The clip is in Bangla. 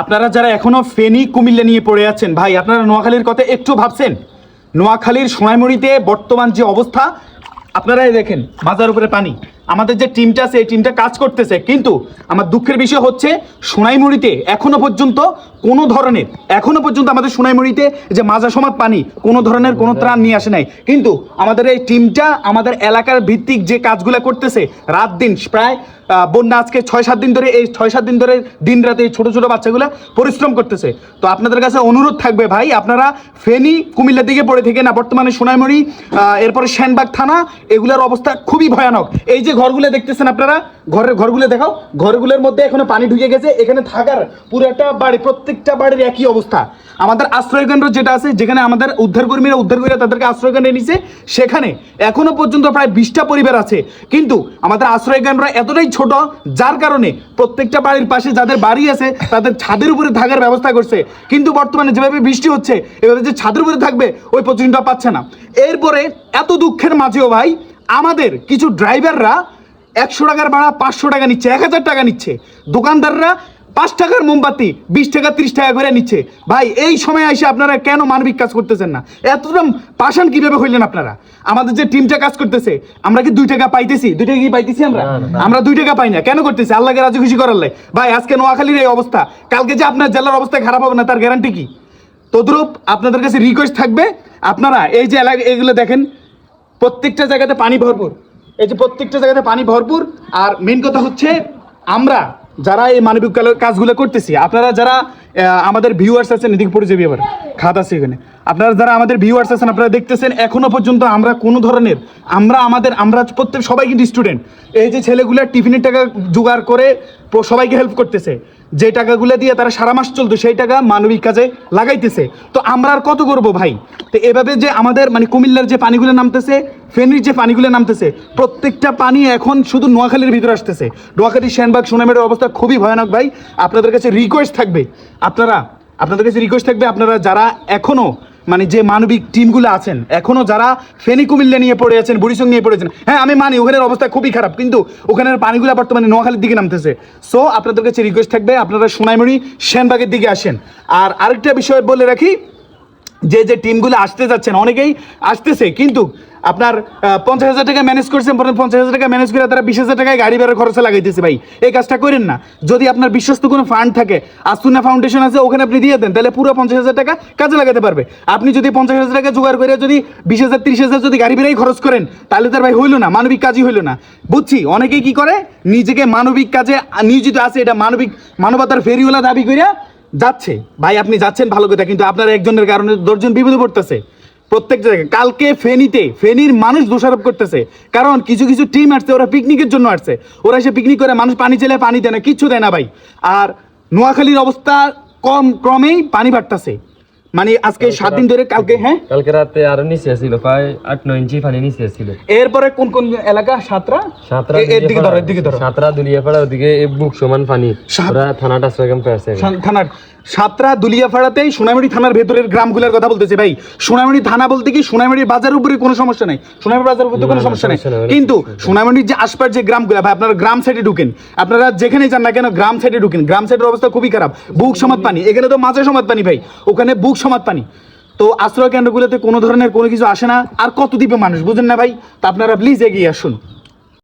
আপনারা যারা এখনও ফেনি, কুমিল্লা নিয়ে পড়ে আছেন, ভাই, আপনারা নোয়াখালীর কথা একটু ভাবছেন? নোয়াখালীর সোনাইমুড়িতে বর্তমান যে অবস্থা, আপনারাই দেখেন, মাজার উপরে পানি। আমাদের যে টিমটা আছে, এই টিমটা কাজ করতেছে। কিন্তু আমার দুঃখের বিষয় হচ্ছে, সোনাইমুড়িতে এখনও পর্যন্ত কোনো ধরনের, এখনও পর্যন্ত আমাদের সোনাইমুড়িতে যে মাজা সমাদ পানি, কোনো ধরনের কোনো ত্রাণ নিয়ে আসে নাই। কিন্তু আমাদের এই টিমটা আমাদের এলাকার ভিত্তিক যে কাজগুলো করতেছে, রাত দিন প্রায় বন্যা আজকে ছয় সাত দিন ধরে, এই ছয় সাত দিন ধরে দিন রাতে এই ছোটো ছোটো বাচ্চাগুলো পরিশ্রম করতেছে। তো আপনাদের কাছে অনুরোধ থাকবে ভাই, আপনারা ফেনী, কুমিল্লার দিকে পড়ে থেকে না বর্তমানে সোনাইমুড়ি এরপরে শ্যানবাগ থানা, এগুলোর অবস্থা খুবই ভয়ানক। এই যে ঘরগুলো দেখতেছেন আপনারা? ঘরের ঘরগুলো দেখাও। ঘরগুলোর মধ্যে এখনও পানি ঢুকে গেছে। এখানে থাকার পুরো একটা বাড়ি, প্রত্যেকটা বাড়ির একই অবস্থা। আমাদের আশ্রয় কেন্দ্র যেটা আছে, যেখানে আমাদের উদ্ধার কর্মীরা উদ্ধার করে তাদেরকে আশ্রয় কেন্দ্রে নিছে, সেখানে এখনও পর্যন্ত প্রায় বিশটা পরিবার আছে। কিন্তু আমাদের আশ্রয় কেন্দ্র এতটাই ছোট, যার কারণে প্রত্যেকটা বাড়ির পাশে যাদের বাড়ি আছে, তাদের ছাদের উপরে থাকার ব্যবস্থা করছে। কিন্তু বর্তমানে যেভাবে বৃষ্টি হচ্ছে, এভাবে যে ছাদের উপরে থাকবে, ওই পজিশনটা পাচ্ছে না। এরপরে এত দুঃখের মাঝেও ভাই আমাদের কিছু ড্রাইভাররা একশো টাকার ভাড়া পাঁচশো টাকা নিচ্ছে এক হাজার টাকা নিচ্ছে। দোকানদাররা পাঁচ টাকার মোমবাতি বিশ টাকা ত্রিশ টাকা করে নিচ্ছে। ভাই এই সময় এসে আপনারা কেন মানবিক কাজ করতেছেন না? এতটা পাষাণ কীভাবে হইলেন আপনারা? আমাদের যে টিমটা কাজ করতেছে আমরা কি দুই টাকা পাইতেছি? দুই টাকা কি পাইতেছি আমরা? আমরা দুই টাকা পাই না। কেন করতেছি? আল্লাহকে রাজি খুশি করার লাই। ভাই আজকে নোয়াখালীর এই অবস্থা। কালকে যে আপনার জেলার অবস্থা খারাপ হবে না তার গ্যারান্টি কি? তদ্রুপ আপনাদের কাছে রিকোয়েস্ট থাকবে। আপনারা এই যে এলাকা এগুলো দেখেন প্রত্যেকটা জায়গাতে পানি ভরপুর। এই যে প্রত্যেকটা জায়গাতে পানি ভরপুর, আর মেন কথা হচ্ছে আমরা যারা এই মানবিক কাজগুলো করতেছি, আপনারা যারা আমাদের ভিউয়ার্স আছেন, এদিকে পড়ে যাবি এবার। খাত আছে এখানে। আপনারা যারা আমাদের ভিউয়ার্স আছেন, আপনারা দেখতেছেন, এখনও পর্যন্ত আমরা কোনো ধরনের, আমরা আমাদের, আমরা প্রত্যেক, সবাই কিন্তু স্টুডেন্ট এই যে ছেলেগুলো টিফিনের টাকা জোগাড় করে সবাইকে হেল্প করতেছে। যে টাকাগুলো দিয়ে তারা সারা মাস চলতো, সেই টাকা মানবিক কাজে লাগাইতেছে। তো আমরা আর কত করব ভাই? তো এভাবে যে আমাদের মানে কুমিল্লার যে পানিগুলো নামতেছে, ফেনীর যে পানিগুলো নামতেছে, প্রত্যেকটা পানি এখন শুধু নোয়াখালীর ভিতরে আসতেছে। নোয়াখালী শ্যানবাগ সোনামের অবস্থা খুবই ভয়ানক ভাই। আপনাদের কাছে রিকোয়েস্ট থাকবে। আপনারা, আপনাদের কাছে রিকোয়েস্ট থাকবে, আপনারা যারা এখনও মানে যে মানবিক টিমগুলো আছেন এখনও যারা ফেনি কুমিল্লা নিয়ে পড়ে আছেন, বুড়িসং নিয়ে পড়েছেন হ্যাঁ আমি মানি, ওখানের অবস্থা খুবই খারাপ, কিন্তু ওখানের পানিগুলো বর্তমানে নোয়াখালীর দিকে নামতেছে। সো আপনাদের কাছে রিকোয়েস্ট থাকবে, আপনারা সোনাইমুড়ি, সেনবাগের দিকে আসেন। আর আরেকটা বিষয় বলে রাখি যে যে টিমগুলো আসতে যাচ্ছেন, অনেকেই আসতেছে, কিন্তু আপনার পঞ্চাশ হাজার টাকা ম্যানেজ করছেন পঞ্চাশ হাজার টাকা ম্যানেজ করে তারা বিশ হাজার টাকায় গাড়ি ভাড়া খরচে লাগাইতেছে ভাই। এই কাজটা করেন না। যদি আপনার বিশ্বস্ত কোনো ফান্ড থাকে আসুনা ফাউন্ডেশন আছে, ওখানে আপনি দিয়ে দেন, তাহলে পুরো পঞ্চাশ হাজার টাকা কাজে লাগাতে পারবে। আপনি যদি পঞ্চাশ হাজার টাকা জোগাড় করে যদি বিশ হাজার, তিরিশ হাজার যদি গাড়ি ভাড়াই খরচ করেন, তাহলে তার ভাই হইল না, মানবিক কাজই হইল না। বুঝছি? অনেকেই কি করে? নিজেকে মানবিক কাজে নিয়োজিত আছে, এটা মানবিক মানবতার ফেরিওয়ালা দাবি করিয়া যাচ্ছে। ভাই, আপনি যাচ্ছেন ভালো কথা কিন্তু আপনার একজনের কারণে দশজন বিপদে পড়তেছে। প্রত্যেক জায়গায় কালকে ফেনীতে, ফেনীর মানুষ দোষারোপ করতেছে। কারণ কিছু কিছু টিম আসছে, ওরা পিকনিকের জন্য আসছে। ওরা এসে পিকনিক করে, মানুষ পানি চেলে পানি দেয় না, কিচ্ছু দেয় না ভাই। আর নোয়াখালীর অবস্থা কম ক্রমেই পানি বাড়তেছে। মানে আজকে সাত দিন ধরে কালকে হ্যাঁ? কালকে রাতে আরও নিচে ছিল প্রায় আট নয় ইঞ্চি পানি নিচে ছিল এরপরে কোন কোন এলাকা? সাতরা? সাতরা এদিকে ধরো এদিকে ধরো। সাতরা দুলিয়াপাড়া ওদিকে বুক সমান পানি থানাটা থানার। সাতরা দুলিয়াপাড়াতেই সোনামুড়ি থানার ভেতরের গ্রামগুলোর কথা বলতেছে ভাই। সোনামুড়ি থানা বলতে কি সোনামুড়ির বাজারের উপরে কোনো সমস্যা নাই। সোনামুড়ি বাজারের উপরে কোনো সমস্যা নেই। কিন্তু সোনামুড়ির যে আশপাশ যে গ্রামগুলো ভাই আপনারা গ্রাম সাইডে ঢুকেন। আপনারা যেখানেই যান না কেন গ্রাম সাইডে ঢুকেন। গ্রাম সাইডের অবস্থা খুবই খারাপ। বুক সমাদ পানি। এখানে তো মাঝে সমাদ পানি ভাই। ওখানে বুক সমাদ পানি। তো আশ্রয় কেন্দ্রগুলোতে কোনো ধরনের কোনো কিছু আসে না। আর কত দ্বীপে মানুষ বুঝেন না ভাই? তা আপনারা প্লিজ এগিয়ে আসুন।